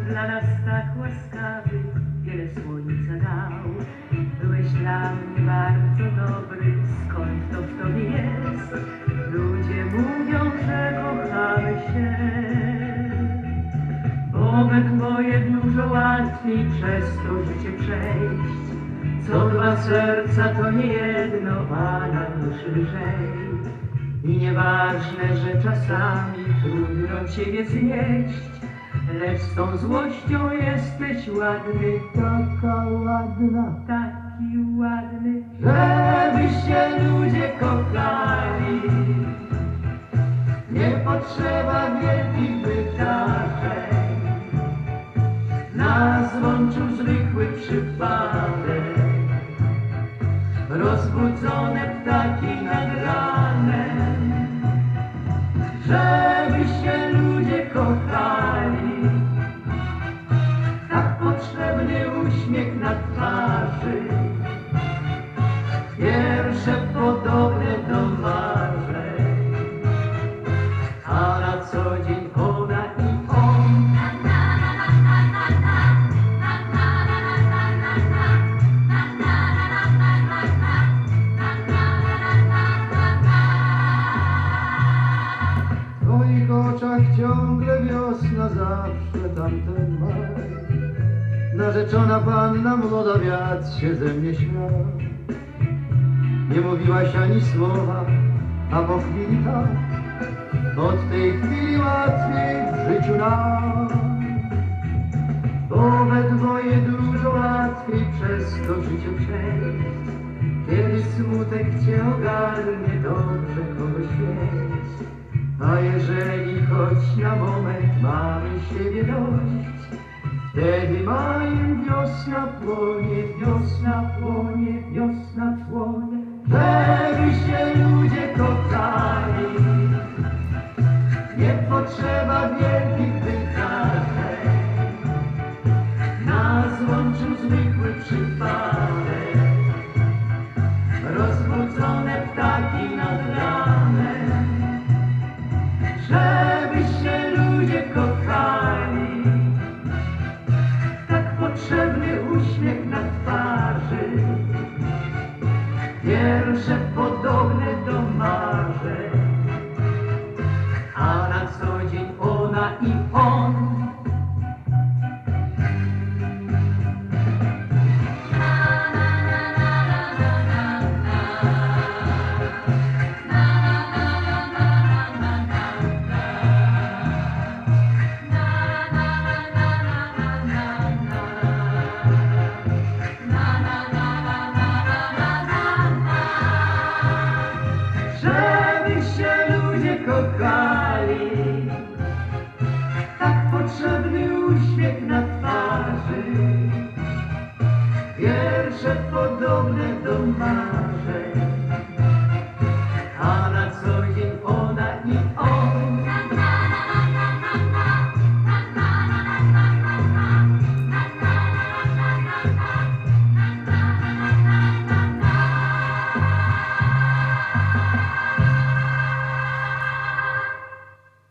dla nas tak łaskawy, wiele słońca dał. Byłeś dla mnie bardzo dobry, skąd to w tobie jest? Ludzie mówią, że kochamy się. Bo we dwoje dużo łatwiej przez to życie przejść. Co dwa serca to nie jedno, a na duszy lżej. I nieważne, że czasami trudno ciebie znieść, lecz z tą złością jesteś ładny, taka ładna, taki ładny, żeby się ludzie kochali. Nie potrzeba wielkich wydarzeń, na złączu zwykły przypadek, rozbudzone ptaki nad ranem, żeby wiersze podobne do marzeń, a na co dzień ona i on. W twoich oczach ciągle wiosna, zawsze tamten maj. Narzeczona panna młoda wiatr się ze mnie śmiał. Nie mówiłaś ani słowa, a po chwili tak. Od tej chwili łatwiej w życiu nam. Bo we dwoje dużo łatwiej przez to życie przejść. Kiedy smutek cię ogarnie, dobrze kogoś mieć. A jeżeli choć na moment mamy siebie dość, wtedy majem wiosna płonie, wiosna płonie, wiosna kochali. Tak potrzebny uśmiech na twarzy, wiersze podobne do marzeń, a na co dzień ona i on. podobnych do naszej.